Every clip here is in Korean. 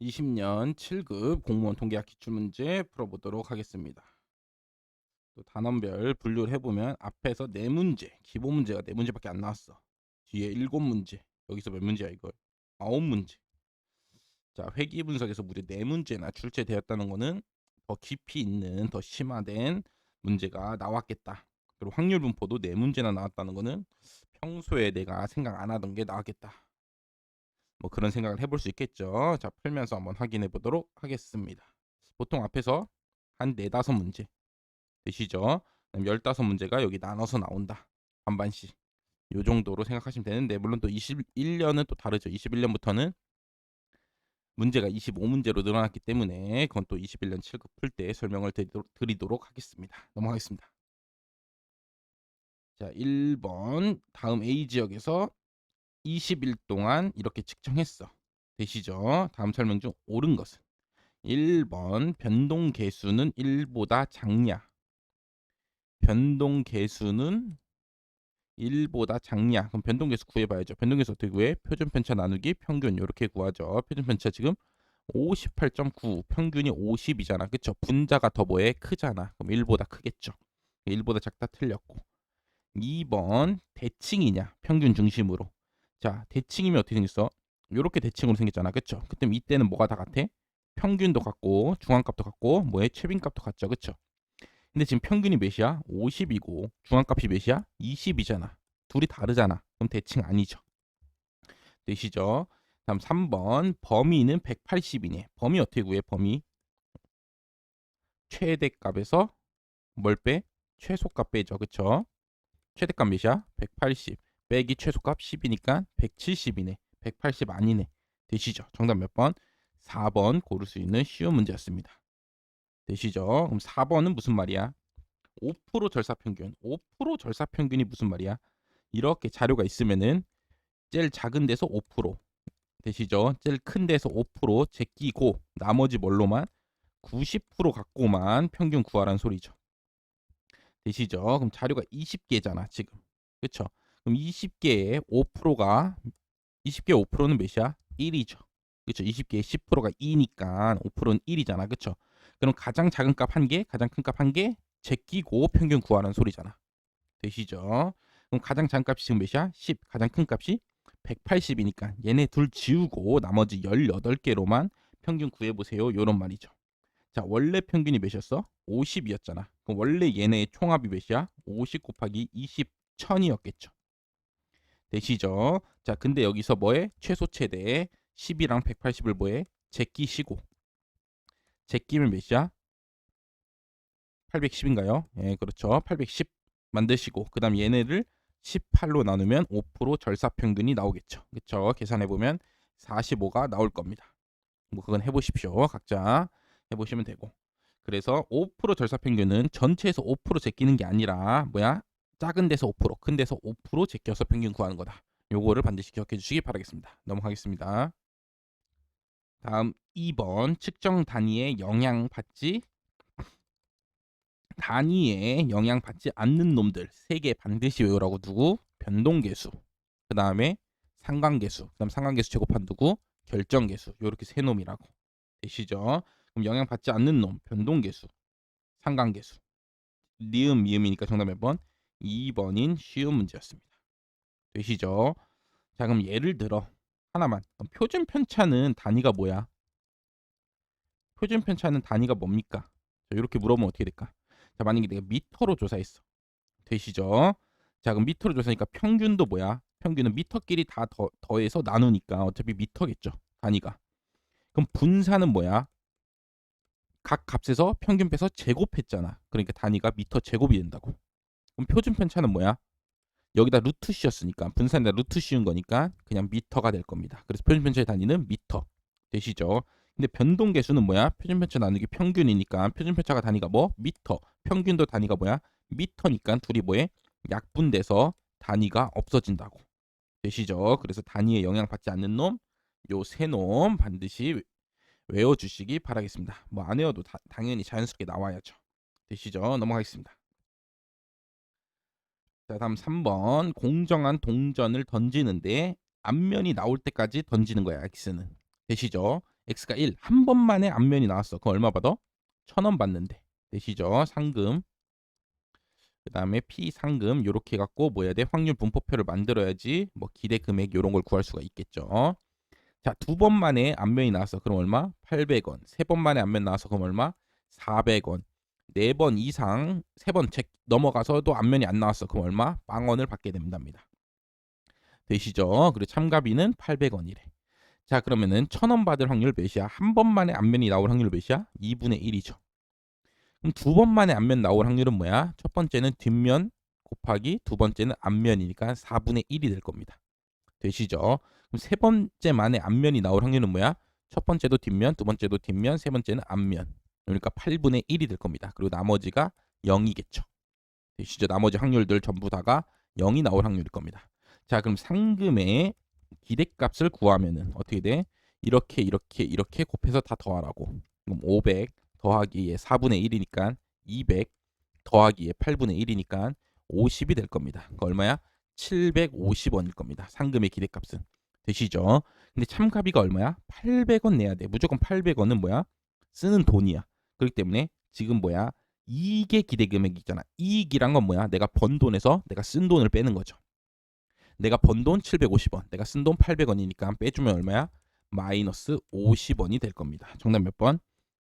20년 7급 공무원 통계학 기출문제 풀어보도록 하겠습니다. 또 단원별 분류를 해보면 앞에서 네 문제, 기본 문제가 네 문제밖에 안 나왔어. 뒤에 일곱 문제, 여기서 몇 문제야 이걸? 아홉 문제. 자, 회귀 분석에서 무려 네 문제나 출제되었다는 거는 더 깊이 있는, 더 심화된 문제가 나왔겠다. 그리고 확률 분포도 네 문제나 나왔다는 거는 평소에 내가 생각 안 하던 게 나왔겠다. 뭐 그런 생각을 해볼 수 있겠죠. 자, 풀면서 한번 확인해 보도록 하겠습니다. 보통 앞에서 한 네다섯 문제 되시죠? 그럼 열다섯 문제가 여기 나눠서 나온다. 반반씩. 요 정도로 생각하시면 되는데 물론 또 21년은 또 다르죠. 21년부터는 문제가 25문제로 늘어났기 때문에 그건 또 21년 7급 풀 때 설명을 드리도록, 드리도록 하겠습니다. 넘어가겠습니다. 자, 1번 다음 A 지역에서 20일 동안 이렇게 측정했어. 되시죠? 다음 설명 중 옳은 것은 1번 변동 개수는 1보다 작냐? 변동 개수는 1보다 작냐? 그럼 변동 개수 구해 봐야죠. 변동 개수 어떻게 구해? 표준 편차 나누기 평균 이렇게 구하죠. 표준 편차 지금 58.9 평균이 50이잖아. 그쵸? 분자가 더 뭐에 크잖아. 그럼 1보다 크겠죠. 1보다 작다 틀렸고 2번 대칭이냐? 평균 중심으로 자, 대칭이면 어떻게 생겼어? 요렇게 대칭으로 생겼잖아. 그쵸? 그때 이때는 뭐가 다 같아? 평균도 같고 중앙값도 같고 뭐에 최빈값도 같죠. 그쵸? 근데 지금 평균이 몇이야? 50이고 중앙값이 몇이야? 20이잖아. 둘이 다르잖아. 그럼 대칭 아니죠. 되시죠? 다음 3번 범위는 180이네. 범위 어떻게 구해? 범위 최대값에서 뭘 빼? 최소값 빼죠. 그쵸? 최대값 몇이야? 180 빼기 최소값 10이니까 170이네. 180 아니네. 되시죠? 정답 몇 번? 4번 고를 수 있는 쉬운 문제였습니다. 되시죠? 그럼 4번은 무슨 말이야? 5% 절사평균. 5% 절사평균이 무슨 말이야? 이렇게 자료가 있으면은 제일 작은 데서 5% 되시죠? 제일 큰 데서 5% 제끼고 나머지 뭘로만 90% 갖고만 평균 구하라는 소리죠. 되시죠? 그럼 자료가 20개잖아, 지금. 그쵸? 그럼 20개의 5%가 20개 5%는 몇이야? 1이죠. 그쵸? 20개의 10%가 2니까 5%는 1이잖아. 그쵸? 그럼 가장 작은 값 한 개, 가장 큰 값 한 개 제끼고 평균 구하라는 소리잖아. 되시죠? 그럼 가장 작은 값이 지금 몇이야? 10. 가장 큰 값이 180이니까 얘네 둘 지우고 나머지 18개로만 평균 구해보세요. 요런 말이죠. 자, 원래 평균이 몇이었어? 50이었잖아. 그럼 원래 얘네의 총합이 몇이야? 50 곱하기 20 천이었겠죠. 되시죠? 자, 근데 여기서 뭐해? 최소 최대 10이랑 180을 뭐해? 제끼시고. 제끼면 몇이야? 810인가요? 예, 그렇죠. 810 만드시고 그다음 얘네를 18로 나누면 5% 절사평균이 나오겠죠. 그렇죠? 계산해 보면 45가 나올 겁니다. 뭐 그건 해 보십시오. 각자 해 보시면 되고. 그래서 5% 절사평균은 전체에서 5% 제끼는 게 아니라 뭐야? 작은 데서 5%, 큰 데서 5% 제껴서 평균 구하는 거다. 요거를 반드시 기억해 주시기 바라겠습니다. 넘어가겠습니다. 다음 2번 측정 단위에 영향 받지 단위에 영향 받지 않는 놈들 세개 반드시 외우라고 두고 변동계수 그 다음에 상관계수 그 다음 상관계수 제곱한 두고 결정계수 요렇게 세 놈이라고 되시죠 그럼 영향 받지 않는 놈 변동계수 상관계수 니은 미음이니까 정답 몇 번? 2번인 쉬운 문제였습니다 되시죠 자 그럼 예를 들어 하나만 표준 편차는 단위가 뭐야 표준 편차는 단위가 뭡니까 자, 이렇게 물어보면 어떻게 될까 자, 만약에 내가 미터로 조사했어. 되시죠? 자, 그럼 미터로 조사하니까 평균도 뭐야? 평균은 미터끼리 다 더, 더해서 나누니까 어차피 미터겠죠. 단위가. 그럼 분사는 뭐야? 각 값에서 평균 빼서 제곱했잖아. 그러니까 단위가 미터 제곱이 된다고. 그럼 표준 편차는 뭐야? 여기다 루트 씌었으니까 분산에다 루트 씌운 거니까 그냥 미터가 될 겁니다. 그래서 표준 편차의 단위는 미터. 되시죠? 근데 변동 계수는 뭐야? 표준 편차 나누기 평균이니까 표준 편차가 단위가 뭐? 미터. 평균도 단위가 뭐야? 미터니까 둘이 뭐해? 약분돼서 단위가 없어진다고. 되시죠? 그래서 단위에 영향받지 않는 놈, 요 세 놈 반드시 외워주시기 바라겠습니다. 뭐 안 외워도 다, 당연히 자연스럽게 나와야죠. 되시죠? 넘어가겠습니다. 자, 다음 3번 공정한 동전을 던지는데 앞면이 나올 때까지 던지는 거야. X는. 되시죠? x가 1. 한 번만에 앞면이 나왔어. 그럼 얼마 받아? 1000원 받는데. 되시죠? 상금. 그 다음에 P 상금 요렇게 갖고 뭐 해야 돼? 확률 분포표를 만들어야지 뭐 기대 금액 요런 걸 구할 수가 있겠죠. 자, 두 번 만에 앞면이 나왔어. 그럼 얼마? 800원. 세 번 만에 앞면 나와서 그럼 얼마? 400원. 네 번 이상 세번책 넘어가서도 앞면이 안 나왔어. 그럼 얼마? 빵원을 받게 됩니다. 되시죠? 그리고 참가비는 800원이래. 자, 그러면은 1000원 받을 확률 몇이야? 한 번 만에 앞면이 나올 확률 몇이야? 2분의 1이죠. 그럼 두 번 만에 앞면 나올 확률은 뭐야? 첫 번째는 뒷면 곱하기 두 번째는 앞면이니까 4분의 1이 될 겁니다. 되시죠? 그럼 세 번째 만에 앞면이 나올 확률은 뭐야? 첫 번째도 뒷면, 두 번째도 뒷면, 세 번째는 앞면. 그러니까 8분의 1이 될 겁니다. 그리고 나머지가 0이겠죠. 되시죠? 나머지 확률들 전부 다가 0이 나올 확률일 겁니다. 자, 그럼 상금의 기대값을 구하면은 어떻게 돼? 이렇게 이렇게 이렇게 곱해서 다 더하라고. 그럼 500 더하기에 4분의 1이니까 200 더하기에 8분의 1이니까 50이 될 겁니다. 그 얼마야? 750원일 겁니다. 상금의 기대값은. 되시죠? 근데 참가비가 얼마야? 800원 내야 돼. 무조건 800원은 뭐야? 쓰는 돈이야. 그렇기 때문에 지금 뭐야? 이익의 기대 금액이 있잖아. 이익이란 건 뭐야? 내가 번 돈에서 내가 쓴 돈을 빼는 거죠. 내가 번 돈 750원, 내가 쓴 돈 800원이니까 빼주면 얼마야? 마이너스 50원이 될 겁니다. 정답 몇 번?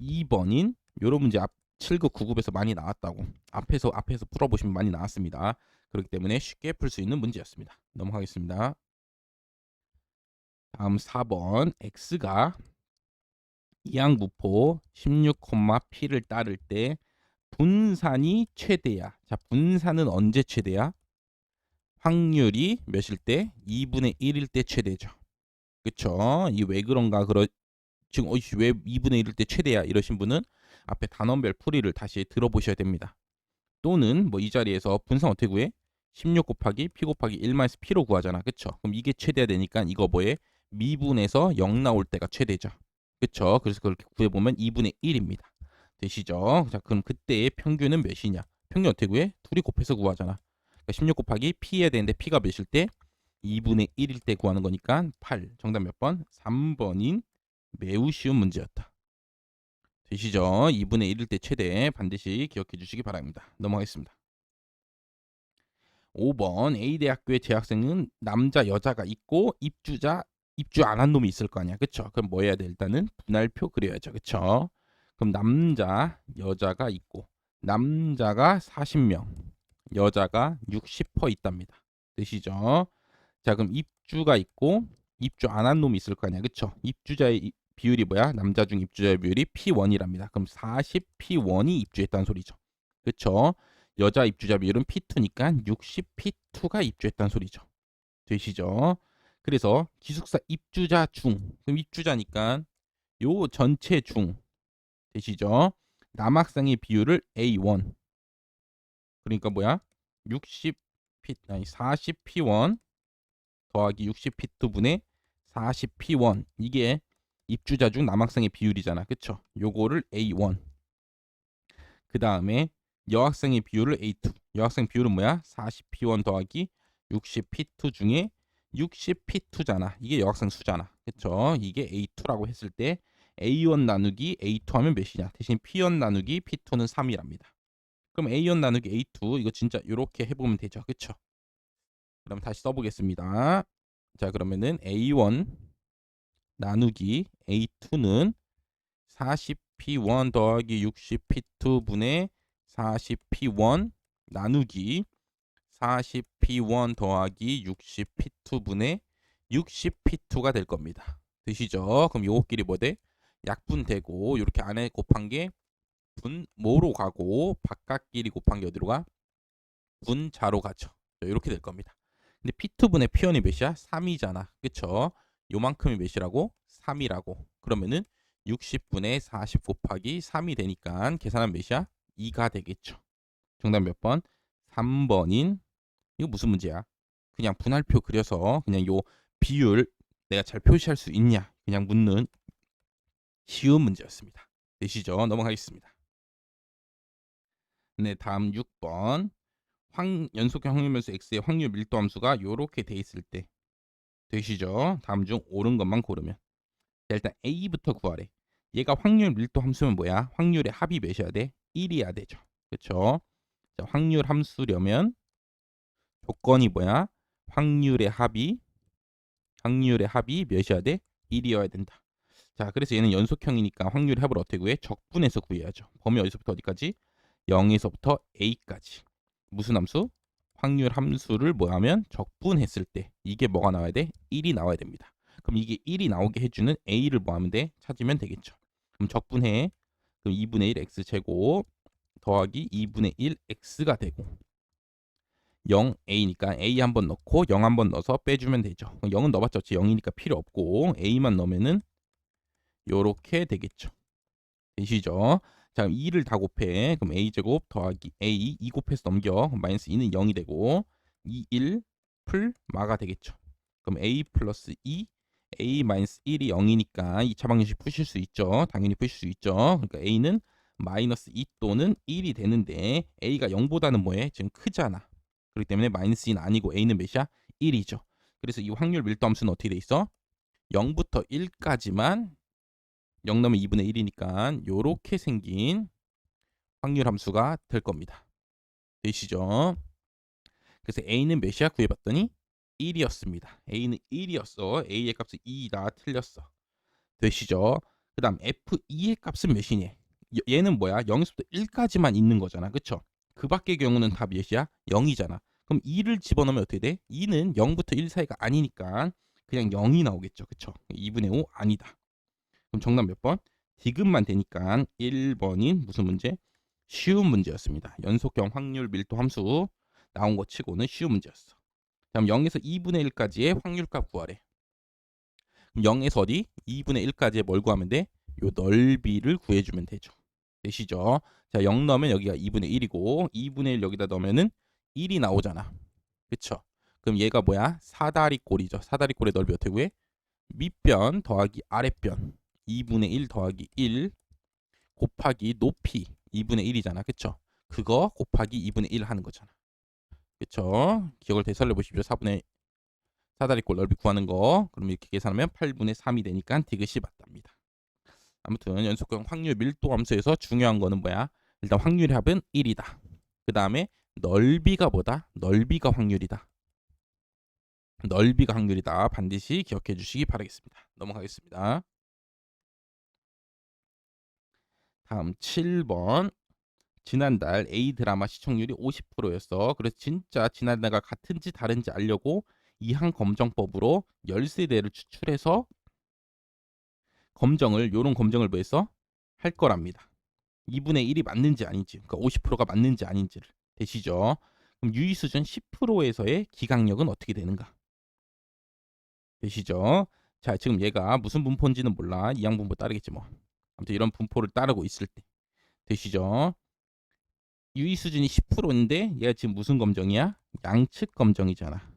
2번인 요런 문제 앞 7급 9급에서 많이 나왔다고. 앞에서 앞에서 풀어보시면 많이 나왔습니다. 그렇기 때문에 쉽게 풀 수 있는 문제였습니다. 넘어가겠습니다. 다음 4번 x가 이항무포 16,p를 따를 때 분산이 최대야. 자, 분산은 언제 최대야? 확률이 몇일 때? 2분의 1일 때 최대죠. 그쵸? 이 왜 그런가? 그러 지금 어이씨 왜 2분의 1일 때 최대야? 이러신 분은 앞에 단원별 풀이를 다시 들어보셔야 됩니다. 또는 뭐 이 자리에서 분산 어떻게 구해? 16 곱하기 p 곱하기 1 마이너스 p로 구하잖아. 그쵸? 그럼 이게 최대야 되니까 이거 뭐에? 미분에서 0 나올 때가 최대죠. 그쵸? 그래서 그렇게 구해보면 2분의 1입니다. 되시죠? 자, 그럼 그때의 평균은 몇이냐? 평균 어떻게 구해? 둘이 곱해서 구하잖아. 그러니까 16 곱하기 p 해야 되는데 p가 몇일 때? 2분의 1일 때 구하는 거니까 8. 정답 몇 번? 3번인 매우 쉬운 문제였다. 되시죠? 2분의 1일 때 최대 반드시 기억해 주시기 바랍니다. 넘어가겠습니다. 5번 A대학교의 재학생은 남자 여자가 있고 입주자 입주 안 한 놈이 있을 거 아니야. 그쵸? 그럼 뭐 해야 돼? 일단은 분할표 그려야죠. 그쵸? 그럼 남자 여자가 있고 남자가 40명 여자가 60% 있답니다. 되시죠? 자 그럼 입주가 있고 입주 안 한 놈이 있을 거 아니야. 그쵸? 입주자의 비율이 뭐야? 남자 중 입주자의 비율이 P1이랍니다. 그럼 40P1이 입주했다는 소리죠. 그쵸? 여자 입주자 비율은 P2니까 60P2가 입주했다는 소리죠. 되시죠? 그래서 기숙사 입주자 중 그럼 입주자니까 요 전체 중 되시죠? 남학생의 비율을 A1 그러니까 뭐야? 60P 아니 40P1 더하기 60P2분의 40P1 이게 입주자 중 남학생의 비율이잖아. 그쵸? 요거를 A1 그 다음에 여학생의 비율을 A2 여학생 비율은 뭐야? 40P1 더하기 60P2 중에 60P2잖아. 이게 여학생 수잖아. 그쵸? 이게 A2라고 했을 때 A1 나누기 A2 하면 몇이냐? 대신 P1 나누기 P2는 3이랍니다. 그럼 A1 나누기 A2 이거 진짜 이렇게 해보면 되죠. 그쵸? 그럼 다시 써보겠습니다. 자 그러면은 A1 나누기 A2는 40P1 더하기 60P2 분의 40P1 나누기 40P1 더하기 60P2분의 60P2가 될 겁니다. 되시죠? 그럼 요거끼리 뭐 돼? 약분 되고 이렇게 안에 곱한 게 분모로 가고 바깥끼리 곱한 게 어디로 가? 분자로 가죠. 이렇게 될 겁니다. 근데 P2분의 P1이 몇이야? 3이잖아. 그쵸? 요만큼이 몇이라고? 3이라고. 그러면은 60분의 40 곱하기 3이 되니까 계산하면 몇이야? 2가 되겠죠. 정답 몇 번? 3번인 이거 무슨 문제야? 그냥 분할표 그려서 그냥 요 비율 내가 잘 표시할 수 있냐 그냥 묻는 쉬운 문제였습니다. 되시죠? 넘어가겠습니다. 네, 다음 6번 황, 연속형 확률면수 x의 확률 밀도 함수가 이렇게 돼 있을 때 되시죠? 다음 중 옳은 것만 고르면 일단 A부터 구하래. 얘가 확률 밀도 함수면 뭐야? 확률의 합이 몇이어야 돼? 1이어야 되죠. 그렇죠? 자, 확률 함수려면 조건이 뭐야? 확률의 합이 확률의 합이 몇이어야 돼? 1이어야 된다. 자, 그래서 얘는 연속형이니까 확률의 합을 어떻게 구해? 적분해서 구해야죠. 범위 어디서부터 어디까지? 0에서부터 a까지. 무슨 함수? 확률 함수를 뭐 하면 적분했을 때 이게 뭐가 나와야 돼? 1이 나와야 됩니다. 그럼 이게 1이 나오게 해주는 a를 뭐 하면 돼? 찾으면 되겠죠. 그럼 적분해. 그럼 2분의 1 x 제곱 더하기 2분의 1 x가 되고 0 a니까 a 한 번 넣고 0 한 번 넣어서 빼주면 되죠. 0은 넣어봤자 어찌 0이니까 필요 없고 a만 넣으면은 요렇게 되겠죠. 되시죠? 자, 그럼 2를 다 곱해. 그럼 a 제곱 더하기 a 2 곱해서 넘겨. 마이너스 2는 0이 되고 2 1 풀 마가 되겠죠. 그럼 a 플러스 2 a 마이너스 1이 0이니까 2차 방정식 푸실 수 있죠. 당연히 푸실 수 있죠. 그러니까 a는 마이너스 2 또는 1이 되는데 a가 0보다는 뭐해? 지금 크잖아. 그렇기 때문에 마이너스 2는 아니고 a는 몇이야? 1이죠. 그래서 이 확률 밀도 함수는 어떻게 돼 있어? 0부터 1까지만 0 넣으면 2분의 1이니까 요렇게 생긴 확률 함수가 될 겁니다. 되시죠? 그래서 a는 몇이야 구해봤더니 1이었습니다. a는 1이었어. a의 값은 2다 틀렸어. 되시죠? 그 다음 f2의 값은 몇이니? 얘는 뭐야? 0에서부터 1까지만 있는 거잖아. 그쵸? 그 밖의 경우는 다 몇이야? 0이잖아. 그럼 2를 집어넣으면 어떻게 돼? 2는 0부터 1 사이가 아니니까 그냥 0이 나오겠죠. 그쵸? 2분의 5 아니다. 그럼 정답 몇 번? 디귿만 되니까 1번인 무슨 문제? 쉬운 문제였습니다. 연속형 확률 밀도 함수 나온 거 치고는 쉬운 문제였어. 그럼 0에서 2분의 1까지의 확률값 구하래. 그럼 0에서 어디? 2분의 1까지의 뭘 구하면 돼? 요 넓이를 구해주면 되죠. 되시죠? 자, 0 넣으면 여기가 2분의 1이고 2분의 1 여기다 넣으면은 1이 나오잖아. 그쵸? 그럼 얘가 뭐야? 사다리꼴이죠. 사다리꼴의 넓이 어떻게 구해? 밑변 더하기 아랫변 2분의 1 더하기 1 곱하기 높이 2분의 1이잖아. 그쵸? 그거 곱하기 2분의 1 하는 거잖아. 그쵸? 기억을 되살려 보십시오. 4분의 사다리꼴 넓이 구하는 거. 그럼 이렇게 계산하면 8분의 3이 되니까 디귿이 맞답니다. 아무튼 연속형 확률 밀도 함수에서 중요한 거는 뭐야? 일단 확률의 합은 1이다. 그 다음에 넓이가 뭐다? 넓이가 확률이다. 넓이가 확률이다. 반드시 기억해 주시기 바라겠습니다. 넘어가겠습니다. 다음 7번. 지난달 A 드라마 시청률이 50%였어. 그래서 진짜 지난달과 같은지 다른지 알려고 이항 검정법으로 열세대를 추출해서 검정을 요런 검정을 뭐 해서 할 거랍니다. 2분의 1이 맞는지 아닌지, 그러니까 50%가 맞는지 아닌지를 되시죠. 그럼 유의 수준 10%에서의 기강력은 어떻게 되는가? 되시죠? 자, 지금 얘가 무슨 분포인지는 몰라. 이항 분포 따르겠지 뭐. 아무튼 이런 분포를 따르고 있을 때 되시죠? 유의 수준이 10%인데 얘가 지금 무슨 검정이야? 양측 검정이잖아.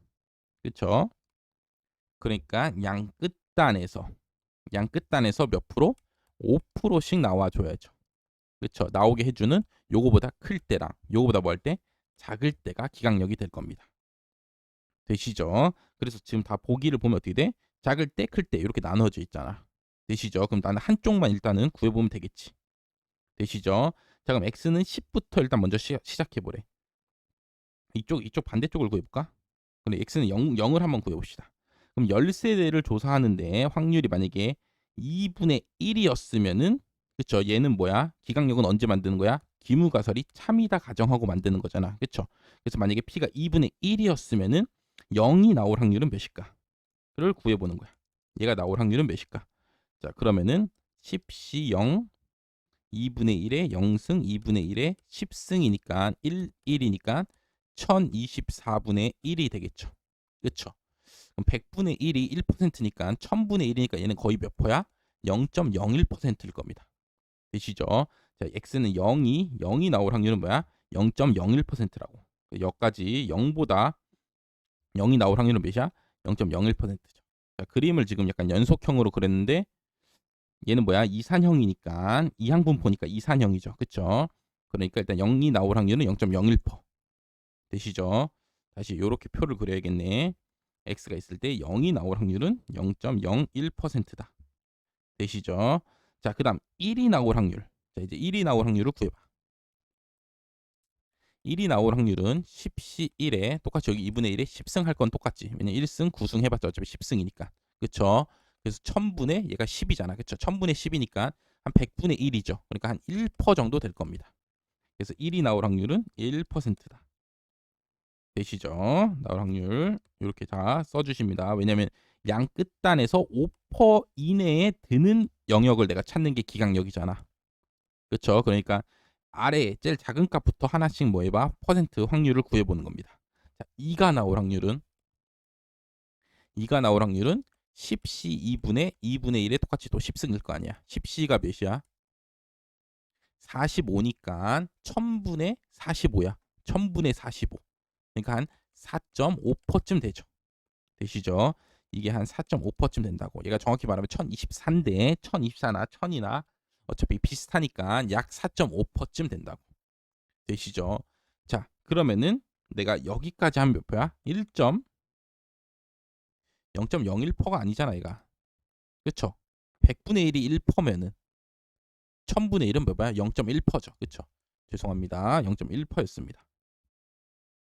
그렇죠? 그러니까 양 끝단에서 양 끝단에서 몇 프로? 5%씩 나와 줘야죠. 그렇죠? 나오게 해주는 요거보다 클 때랑 요거보다 뭐 할 때? 작을 때가 기강력이 될 겁니다. 되시죠? 그래서 지금 다 보기를 보면 어떻게 돼? 작을 때, 클 때 이렇게 나눠져 있잖아. 되시죠? 그럼 나는 한쪽만 일단은 구해보면 되겠지. 되시죠? 자 그럼 x는 10부터 일단 먼저 시, 작해 보래. 이쪽 이쪽 반대쪽을 구해볼까? 그럼 x는 0, 0을 한번 구해봅시다. 그럼 열세대를 조사하는데 확률이 만약에 2분의 1이었으면은 그쵸 얘는 뭐야? 기강력은 언제 만드는 거야? 기무가설이 참이다 가정하고 만드는 거잖아. 그쵸? 그래서 만약에 p가 2분의 1이었으면은 0이 나올 확률은 몇일까? 그를 구해보는 거야. 얘가 나올 확률은 몇일까? 자 그러면은 10시 0 2분의 1에 0승 2분의 1에 10승이니까 1, 1이니까 1024분의 1이 되겠죠. 그쵸? 그럼 100분의 1이 1%니까 1000분의 1이니까 얘는 거의 몇 퍼야? 0.01%일 겁니다. 되시죠? 자, x는 0이 0이 나올 확률은 뭐야? 0.01%라고. 여기까지 0보다 0이 나올 확률은 몇이야? 0.01%죠. 자, 그림을 지금 약간 연속형으로 그렸는데 얘는 뭐야? 이산형이니까 이항분포니까 이산형이죠. 그쵸? 그러니까 일단 0이 나올 확률은 0.01% 되시죠? 다시 이렇게 표를 그려야겠네. X가 있을 때 0이 나올 확률은 0.01%다. 되시죠? 자, 그 다음 1이 나올 확률. 자, 이제 1이 나올 확률을 구해 봐. 1이 나올 확률은 10시 1에 똑같이 여기 2분의 1에 10승 할 건 똑같지. 왜냐 1승 9승 해봤자 어차피 10승이니까. 그쵸? 그래서 1000분의 얘가 10이잖아. 그쵸? 1000분의 10이니까 한 100분의 1이죠. 그러니까 한 1% 정도 될 겁니다. 그래서 1이 나올 확률은 1%다. 되시죠? 나올 확률 이렇게 다 써주십니다. 왜냐면 양 끝단에서 5% 이내에 드는 영역을 내가 찾는 게 기강력이잖아. 그렇죠? 그러니까 아래 제일 작은 값부터 하나씩 뭐 해봐 퍼센트 확률을 구해보는 겁니다. 자, 2가 나올 확률은 2가 나올 확률은 10시 2분의 2분의 1에 똑같이 또 10승일 거 아니야. 10시가 몇이야? 45니까 1000분의 45야. 1000분의 45. 그러니까 한 4.5%쯤 되죠. 되시죠? 이게 한 4.5%쯤 된다고. 얘가 정확히 말하면 1024인데 1024나 1000이나 어차피 비슷하니까 약 4.5%쯤 된다고. 되시죠? 자, 그러면은 내가 여기까지 하면 몇 표야? 1. 0.01%가 아니잖아, 얘가. 그쵸? 100분의 1이 1%면은 1000분의 1은 몇 배야? 0.1%죠. 그쵸? 죄송합니다. 0.1%였습니다.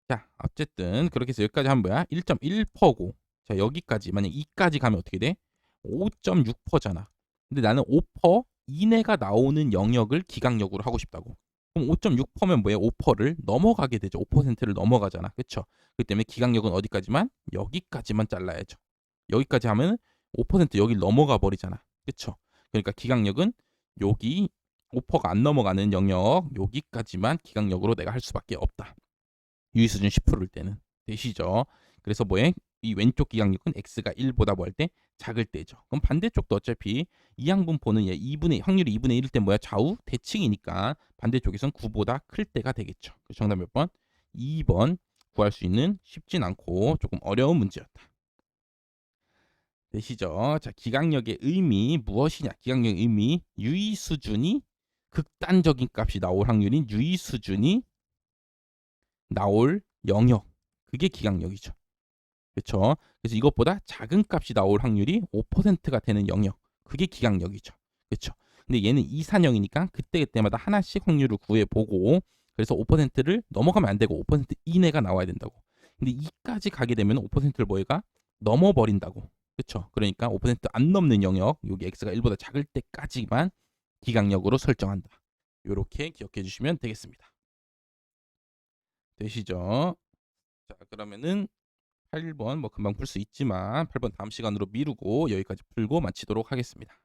자, 어쨌든 그렇게 해서 여기까지 하면 뭐야? 1.1%고 자, 여기까지 만약 2까지 가면 어떻게 돼? 5.6%잖아. 근데 나는 5% 이내가 나오는 영역을 기강력으로 하고 싶다고. 그럼 5.6%면 뭐야? 5%를 넘어가게 되죠. 5%를 넘어가잖아. 그쵸? 그 때문에 기강력은 어디까지만? 여기까지만 잘라야죠. 여기까지 하면 5% 여기 넘어가 버리잖아. 그쵸? 그러니까 기강력은 여기 5%가 안 넘어가는 영역 여기까지만 기강력으로 내가 할 수밖에 없다. 유의 수준 10%일 때는 되시죠. 그래서 뭐에 이 왼쪽 기강력은 x가 1보다 뭐 할 때 작을 때죠. 그럼 반대쪽도 어차피 이항분포는 얘 2분의 확률이 2분의 1일 때 뭐야 좌우 대칭이니까 반대쪽에선 9보다 클 때가 되겠죠. 정답 몇 번? 2번 구할 수 있는 쉽진 않고 조금 어려운 문제였다. 되시죠? 자, 기강력의 의미 무엇이냐? 기강력의 의미 유의 수준이 극단적인 값이 나올 확률인 유의 수준이 나올 영역 그게 기강력이죠. 그렇죠? 그래서 이것보다 작은 값이 나올 확률이 5%가 되는 영역 그게 기강력이죠. 그렇죠? 근데 얘는 이산형이니까 그때그때마다 하나씩 확률을 구해 보고 그래서 5%를 넘어가면 안 되고 5% 이내가 나와야 된다고. 근데 2까지 가게 되면 5%를 뭐가 넘어 버린다고. 그렇죠? 그러니까 5%안 넘는 영역 여기 x가 1보다 작을 때까지만 기강력으로 설정한다. 이렇게 기억해 주시면 되겠습니다. 되시죠? 자, 그러면은 8번 뭐 금방 풀 수 있지만 8번 다음 시간으로 미루고 여기까지 풀고 마치도록 하겠습니다.